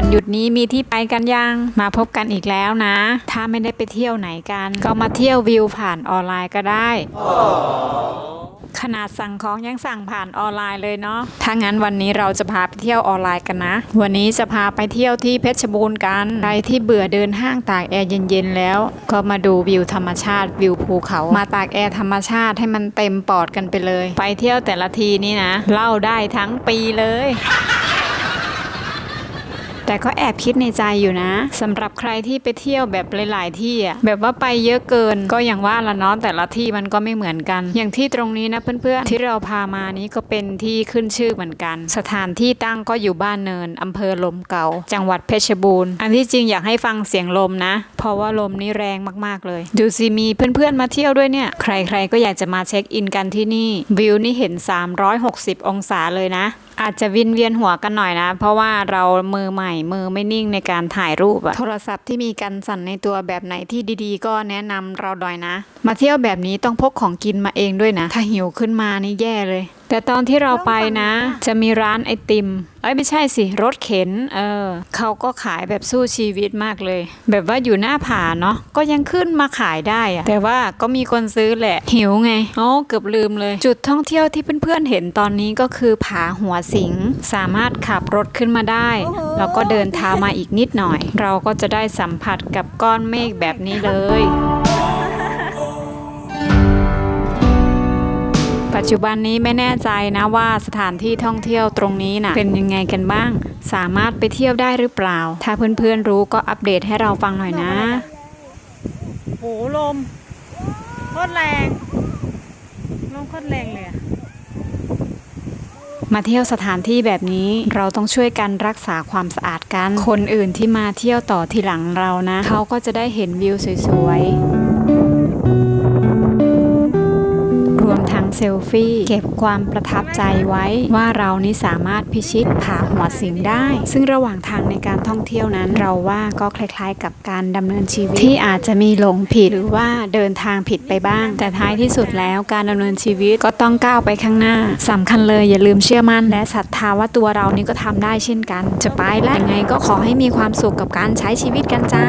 วันหยุดนี้มีที่ไปกันยัง มาพบกันอีกแล้วนะ ถ้าไม่ได้ไปเที่ยวไหนกัน ก็มาเที่ยววิวผ่านออนไลน์ก็ได้ ขนาดสั่งของยังสั่งผ่านออนไลน์เลยเนาะ ถ้างั้นวันนี้เราจะพาไปเที่ยวออนไลน์กันนะ วันนี้จะพาไปเที่ยวที่เพชรบูรณ์กัน ใครที่เบื่อเดินห้างตากแอร์เย็นๆแล้ว ก็มาดูวิวธรรมชาติวิวภูเขา มาตากแอร์ธรรมชาติให้มันเต็มปอดกันไปเลย ไปเที่ยวแต่ละทีนี่นะ เล่าได้ทั้งปีเลย แต่ก็แอบคิดในใจอยู่นะสำหรับใครที่ไปเที่ยวแบบหลาย ๆ ที่อะแบบว่าไปเยอะเกินก็อย่างว่าละเนาะแต่ละที่มันก็ไม่เหมือนกัน อย่างที่ตรงนี้นะเพื่อน ๆ ที่เราพามานี้ก็เป็นที่ขึ้นชื่อเหมือนกัน สถานที่ตั้งก็อยู่บ้านเนินอำเภอลมเก่า จังหวัดเพชรบูรณ์อันที่จริงอยากให้ฟังเสียงลมนะ เพราะว่าลมนี่แรงมาก ๆ เลย ดูสิมีเพื่อน ๆ มาเที่ยวด้วยเนี่ย ใคร ๆ ก็อยากจะมาเช็คอินกันที่นี่ วิวนี่เห็น 360 องศาเลยนะ อาจจะวินเวียนหัวกันหน่อยนะ เพราะว่าเรามือใหม่มือไม่นิ่งในการถ่ายรูปอะโทรศัพท์ที่มีกันสั่นในตัวแบบไหนที่ดีๆ ก็แนะนำเราดอยนะ มาเที่ยวแบบนี้ต้องพกของกินมาเองด้วยนะ ถ้าหิวขึ้นมานี่แย่เลย แต่ตอนที่เราไปนะ จะมีร้านไอติม เอ้ยไม่ใช่สิ รถเข็น เออเขาก็ขายแบบสู้ชีวิตมากเลย แบบว่าอยู่หน้าผาเนาะก็ยังขึ้นมาขายได้อะแต่ว่าก็มีคนซื้อแหละ หิวไงอ๋อเกือบลืมเลย จุดท่องเที่ยวที่เพื่อนๆเห็นตอนนี้ก็คือผาหัวสิง สามารถขับรถขึ้นมาได้ แล้วก็เดินเท้ามาอีกนิดหน่อย เราก็จะได้สัมผัสกับก้อนเมฆแบบนี้เลย ปัจจุบันนี้ไม่แน่ใจนะว่าสถานที่ท่องเที่ยวตรงนี้นะ่ะเป็นยังไงกันบ้าง สามารถไปเที่ยวได้หรือเปล่า ถ้าเพื่อนๆรู้ก็อัปเดตให้เราฟังหน่อยนะ โหลมโคตรแรงลมโคตรแรงเลยอะมาเที่ยวสถานที่แบบนี้เราต้องช่วยกันรักษาความสะอาดกัน คนอื่นที่มาเที่ยวต่อทีหลังเรานะ เขาก็จะได้เห็นวิวสวยๆ เซลฟี่ เก็บความประทับใจไว้ว่าเรานี้สามารถพิชิตผาหัวสิงได้ ซึ่งระหว่างทางในการท่องเที่ยวนั้นเราว่าก็คล้ายๆ กับการดำเนินชีวิต ที่อาจจะมีหลงผิดหรือว่าเดินทางผิดไปบ้าง แต่ท้ายที่สุดแล้วการดำเนินชีวิตก็ต้องก้าวไปข้างหน้าสำคัญเลยอย่าลืมเชื่อมั่น และศรัทธาว่าตัวเรานี่ก็ทำได้เช่นกัน จะไปแล้วยังไงก็ขอให้มีความสุขกับการใช้ชีวิตกันจ้า